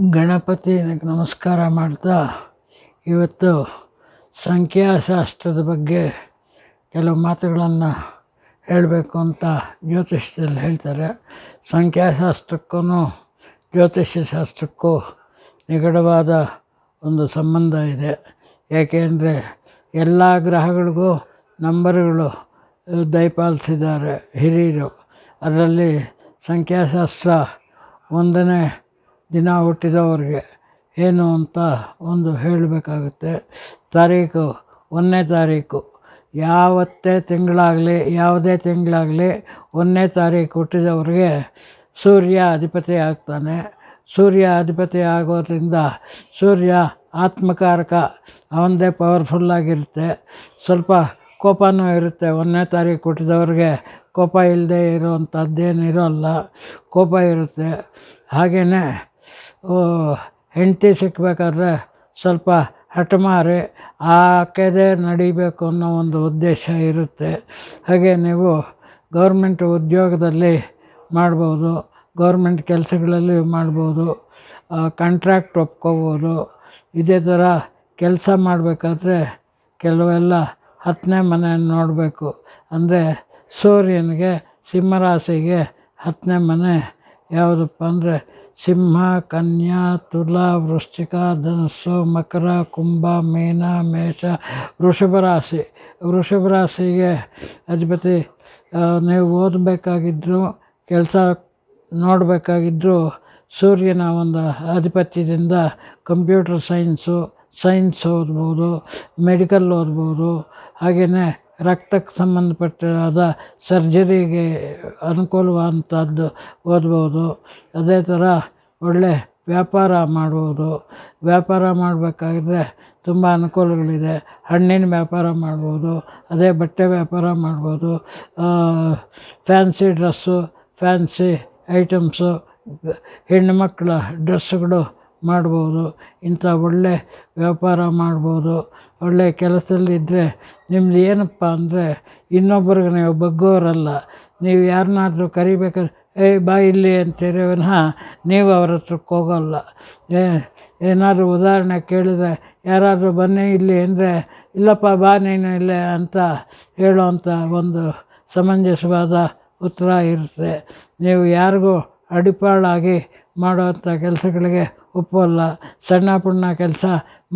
ಗಣಪತಿಗೆ ನಮಸ್ಕಾರ ಮಾಡ್ತಾ, ಇವತ್ತು ಸಂಖ್ಯಾಶಾಸ್ತ್ರದ ಬಗ್ಗೆ ಕೆಲವು ಮಾತುಗಳನ್ನು ಹೇಳಬೇಕು ಅಂತ ಜ್ಯೋತಿಷ್ಯದಲ್ಲಿ ಹೇಳ್ತಾರೆ. ಸಂಖ್ಯಾಶಾಸ್ತ್ರಕ್ಕೂ ಜ್ಯೋತಿಷ್ಯ ಶಾಸ್ತ್ರಕ್ಕೂ ನಿಗಡವಾದ ಒಂದು ಸಂಬಂಧ ಇದೆ. ಏಕೆಂದರೆ ಎಲ್ಲ ಗ್ರಹಗಳಿಗೂ ನಂಬರ್ಗಳು ದಯಪಾಲಿಸಿದ್ದಾರೆ ಹಿರಿಯರು. ಅದರಲ್ಲಿ ಸಂಖ್ಯಾಶಾಸ್ತ್ರ ಒಂದನೇ ದಿನ ಹುಟ್ಟಿದವ್ರಿಗೆ ಏನು ಅಂತ ಒಂದು ಹೇಳಬೇಕಾಗುತ್ತೆ. ತಾರೀಕು, ಒಂದನೇ ತಾರೀಕು. ಯಾವತ್ತೇ ತಿಂಗಳಾಗಲಿ, ಯಾವುದೇ ತಿಂಗಳಾಗಲಿ ಒಂದನೇ ತಾರೀಕು ಹುಟ್ಟಿದವ್ರಿಗೆ ಸೂರ್ಯ ಅಧಿಪತಿ ಆಗ್ತಾನೆ. ಸೂರ್ಯ ಅಧಿಪತಿ ಆಗೋದ್ರಿಂದ ಸೂರ್ಯ ಆತ್ಮಕಾರಕ ಅವನದೇ ಪವರ್ಫುಲ್ಲಾಗಿರುತ್ತೆ ಸ್ವಲ್ಪ ಕೋಪವೂ ಇರುತ್ತೆ. ಒಂದನೇ ತಾರೀಕು ಹುಟ್ಟಿದವ್ರಿಗೆ ಕೋಪ ಇಲ್ಲದೆ ಇರೋವಂಥದ್ದೇನು ಇರೋಲ್ಲ. ಕೋಪ ಇರುತ್ತೆ. ಹಾಗೆಯೇ ಹೆಂಡತಿ ಸಿಕ್ಕಬೇಕಾದ್ರೆ ಸ್ವಲ್ಪ ಹಠಮಾರಿ ಆಕೆದೇ ನಡಿಬೇಕು ಅನ್ನೋ ಒಂದು ಉದ್ದೇಶ ಇರುತ್ತೆ. ಹಾಗೆ ನೀವು ಗೌರ್ಮೆಂಟ್ ಉದ್ಯೋಗದಲ್ಲಿ ಮಾಡ್ಬೋದು, ಗೌರ್ಮೆಂಟ್ ಕೆಲಸಗಳಲ್ಲಿ ಮಾಡ್ಬೋದು ಕಾಂಟ್ರಾಕ್ಟ್ ಒಪ್ಕೋಬೋದು. ಇದೇ ಥರ ಕೆಲಸ ಮಾಡಬೇಕಾದ್ರೆ ಕೆಲವೆಲ್ಲ ಹತ್ತನೇ ಮನೆಯನ್ನು ನೋಡಬೇಕು. ಅಂದರೆ ಸೂರ್ಯನಿಗೆ, ಸಿಂಹರಾಶಿಗೆ ಹತ್ತನೇ ಮನೆ ಯಾವುದಪ್ಪ ಅಂದರೆ ಸಿಂಹ, ಕನ್ಯಾ, ತುಲಾ, ವೃಶ್ಚಿಕ, ಧನಸ್ಸು, ಮಕರ, ಕುಂಭ, ಮೀನ, ಮೇಷ, ವೃಷಭ ರಾಶಿ. ವೃಷಭ ರಾಶಿಗೆ ಅಧಿಪತಿ ನೀವು ಓದಬೇಕಾಗಿದ್ದರೂ ಕೆಲಸ ನೋಡಬೇಕಾಗಿದ್ದರೂ ಸೂರ್ಯನ ಒಂದು ಆಧಿಪತ್ಯದಿಂದ ಕಂಪ್ಯೂಟರ್ ಸೈನ್ಸು, ಸೈನ್ಸ್ ಓದ್ಬೋದು, ಮೆಡಿಕಲ್ ಓದ್ಬೋದು ಹಾಗೆಯೇ ರಕ್ತಕ್ಕೆ ಸಂಬಂಧಪಟ್ಟಾದ ಸರ್ಜರಿಗೆ ಅನುಕೂಲವಾದಂಥದ್ದು ಓದ್ಬೋದು. ಅದೇ ಥರ ಒಳ್ಳೆ ವ್ಯಾಪಾರ ಮಾಡ್ಬೋದು ವ್ಯಾಪಾರ ಮಾಡಬೇಕಾದ್ರೆ ತುಂಬ ಅನುಕೂಲಗಳಿದೆ. ಹಣ್ಣಿನ ವ್ಯಾಪಾರ ಮಾಡ್ಬೋದು. ಅದೇ ಬಟ್ಟೆ ವ್ಯಾಪಾರ ಮಾಡ್ಬೋದು. ಫ್ಯಾನ್ಸಿ ಡ್ರೆಸ್ಸು, ಫ್ಯಾನ್ಸಿ ಐಟಮ್ಸು ಹೆಣ್ಣು ಮಕ್ಕಳ ಡ್ರೆಸ್ಸುಗಳು ಮಾಡ್ಬೋದು. ಇಂಥ ಒಳ್ಳೆ ವ್ಯಾಪಾರ ಮಾಡ್ಬೋದು. ಒಳ್ಳೆಯ ಕೆಲಸದಲ್ಲಿದ್ದರೆ ನಿಮ್ದು ಏನಪ್ಪ ಅಂದರೆ ಇನ್ನೊಬ್ರಿಗೆ ನೀವು ಬಗ್ಗೋರಲ್ಲ. ನೀವು ಯಾರನ್ನಾದ್ರೂ ಕರಿಬೇಕಾದ್ರೆ ಏಯ್ ಬಾ ಇಲ್ಲಿ ಅಂತೀರಿ ವಿನಃ ನೀವು ಅವ್ರ ಹತ್ರಕ್ಕೆ ಹೋಗೋಲ್ಲ. ಏನಾದರೂ ಉದಾಹರಣೆ ಕೇಳಿದರೆ, ಯಾರಾದರೂ ಬನ್ನಿ ಇಲ್ಲಿ ಅಂದರೆ, ಇಲ್ಲಪ್ಪ, ಬಾ ನೀನು ಇಲ್ಲೇ ಅಂತ ಹೇಳೋವಂಥ ಒಂದು ಸಮಂಜಸವಾದ ಉತ್ತರ ಇರುತ್ತೆ. ನೀವು ಯಾರಿಗೂ ಅಡಿಪಾಳಾಗಿ ಮಾಡುವಂಥ ಕೆಲಸಗಳಿಗೆ ಒಪ್ಪೋಲ್ಲ ಸಣ್ಣ ಪುಣ್ಣ ಕೆಲಸ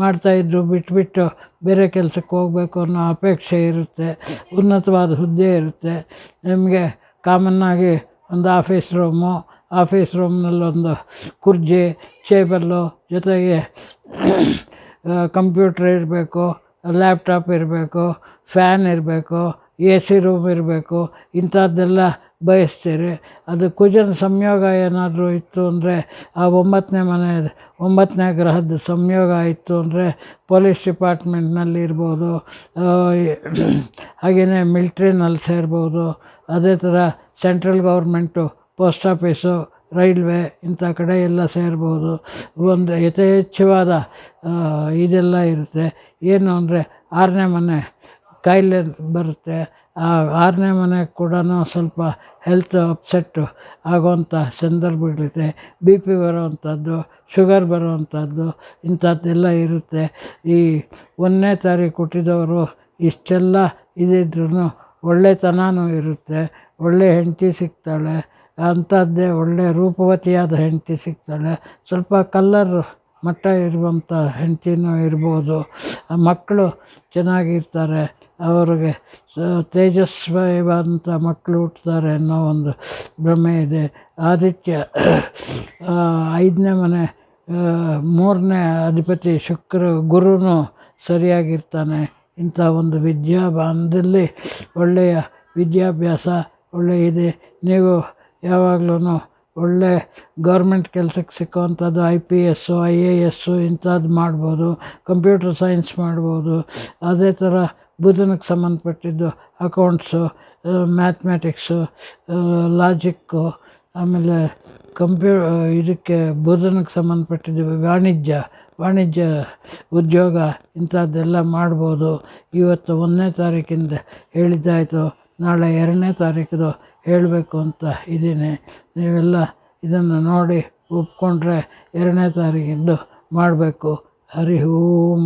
ಮಾಡ್ತಾಯಿದ್ರು ಬಿಟ್ಬಿಟ್ಟು ಬೇರೆ ಕೆಲಸಕ್ಕೆ ಹೋಗಬೇಕು ಅನ್ನೋ ಅಪೇಕ್ಷೆ ಇರುತ್ತೆ, ಉನ್ನತವಾದ ಹುದ್ದೆ ಇರುತ್ತೆ. ನಿಮಗೆ ಕಾಮನ್ನಾಗಿ ಒಂದು ಆಫೀಸ್ ರೂಮು ಆಫೀಸ್ ರೂಮ್ನಲ್ಲೊಂದು ಕುರ್ಚಿ ಟೇಬಲ್ಲು ಜೊತೆಗೆ ಕಂಪ್ಯೂಟ್ರ್ ಇರಬೇಕು ಲ್ಯಾಪ್ಟಾಪ್ ಇರಬೇಕು ಫ್ಯಾನ್ ಇರಬೇಕು ಎ ಸಿ ರೂಮ್ ಇರಬೇಕು, ಇಂಥದ್ದೆಲ್ಲ ಬಯಸ್ತೀರಿ? ಅದು ಕುಜನ ಸಂಯೋಗ ಏನಾದರೂ ಇತ್ತು ಅಂದರೆ ಆ ಒಂಬತ್ತನೇ ಮನೆ, ಒಂಬತ್ತನೇ ಗ್ರಹದ ಸಂಯೋಗ ಇತ್ತು ಅಂದರೆ ಪೊಲೀಸ್ ಡಿಪಾರ್ಟ್ಮೆಂಟ್ನಲ್ಲಿ ಇರ್ಬೋದು ಹಾಗೆಯೇ ಮಿಲ್ಟ್ರಿನಲ್ಲಿ ಸೇರ್ಬೋದು, ಅದೇ ಥರ central government, post office, railway ಇಂಥ ಕಡೆ ಎಲ್ಲ ಸೇರ್ಬೋದು. ಒಂದು ಯಥೇಚ್ಛವಾದ ಇದೆಲ್ಲ ಇರುತ್ತೆ. ಏನು ಅಂದರೆ ಆರನೇ ಮನೆ ಕಾಯಿಲೆ ಬರುತ್ತೆ, ಆ ಆರನೇ ಮನೆ ಕೂಡ ಸ್ವಲ್ಪ ಹೆಲ್ತ್ ಅಪ್ಸೆಟ್ಟು ಆಗುವಂಥ ಸಂದರ್ಭಗಳಿದೆ ಬಿ ಪಿ ಬರುವಂಥದ್ದು ಶುಗರ್ ಬರುವಂಥದ್ದು, ಇಂಥದ್ದೆಲ್ಲ ಇರುತ್ತೆ. ಈ ಒಂದನೇ ತಾರೀಕು ಹುಟ್ಟಿದವರು ಇಷ್ಟೆಲ್ಲ ಇದಿದ್ರೂ ಒಳ್ಳೆತನವೂ ಇರುತ್ತೆ ಒಳ್ಳೆಯ ಹೆಂಡತಿ ಸಿಗ್ತಾಳೆ, ಅಂಥದ್ದೇ ಒಳ್ಳೆಯ ರೂಪವತಿಯಾದ ಹೆಂಡತಿ ಸಿಗ್ತಾಳೆ. ಸ್ವಲ್ಪ ಕಲ್ಲರ್ ಮಟ್ಟ ಇರುವಂಥ ಹೆಂಡತಿನೂ ಇರ್ಬೋದು. ಮಕ್ಕಳು ಚೆನ್ನಾಗಿರ್ತಾರೆ ಅವ್ರಿಗೆ ತೇಜಸ್ವಿಯಾದಂಥ ಮಕ್ಕಳು ಹುಟ್ತಾರೆ ಅನ್ನೋ ಒಂದು ಭ್ರಮೆ ಇದೆ. ಆದಿತ್ಯ ಐದನೇ ಮನೆ ಮೂರನೇ ಅಧಿಪತಿ ಶುಕ್ರ ಗುರುನು ಸರಿಯಾಗಿರ್ತಾನೆ. ಇಂಥ ಒಂದು ವಿದ್ಯಾಭಾನದಲ್ಲಿ ಒಳ್ಳೆಯ ವಿದ್ಯಾಭ್ಯಾಸ ಒಳ್ಳೆಯ ಇದೆ. ನೀವು ಯಾವಾಗಲೂ ಒಳ್ಳೆ ಗೌರ್ಮೆಂಟ್ ಕೆಲಸಕ್ಕೆ ಸಿಕ್ಕುವಂಥದ್ದು I P S, I A S ಇಂಥದ್ದು ಮಾಡ್ಬೋದು, ಕಂಪ್ಯೂಟರ್ ಸೈನ್ಸ್ ಮಾಡ್ಬೋದು. ಅದೇ ಥರ ಬುಧನಿಗೆ ಸಂಬಂಧಪಟ್ಟಿದ್ದು ಅಕೌಂಟ್ಸು ಮ್ಯಾತ್ಮೆಟಿಕ್ಸು ಲಾಜಿಕ್ಕು ಆಮೇಲೆ ಕಂಪ್ಯೂ ಇದಕ್ಕೆ ಬುಧನಕ್ಕೆ ಸಂಬಂಧಪಟ್ಟಿದ್ದು ವಾಣಿಜ್ಯ ವಾಣಿಜ್ಯ ಉದ್ಯೋಗ ಇಂಥದ್ದೆಲ್ಲ ಮಾಡ್ಬೋದು. ಇವತ್ತು ಒಂದನೇ ತಾರೀಕಿಂದ ಹೇಳಿದ್ದಾಯಿತು, ನಾಳೆ ಎರಡನೇ ತಾರೀಕಿದು ಹೇಳಬೇಕು ಅಂತ ಇದ್ದೀನಿ. ನೀವೆಲ್ಲ ಇದನ್ನು ನೋಡಿ ಒಪ್ಪಿಕೊಂಡ್ರೆ ಎರಡನೇ ತಾರೀಕಿಂದು ಮಾಡಬೇಕು. ಹರಿ ಓಂ.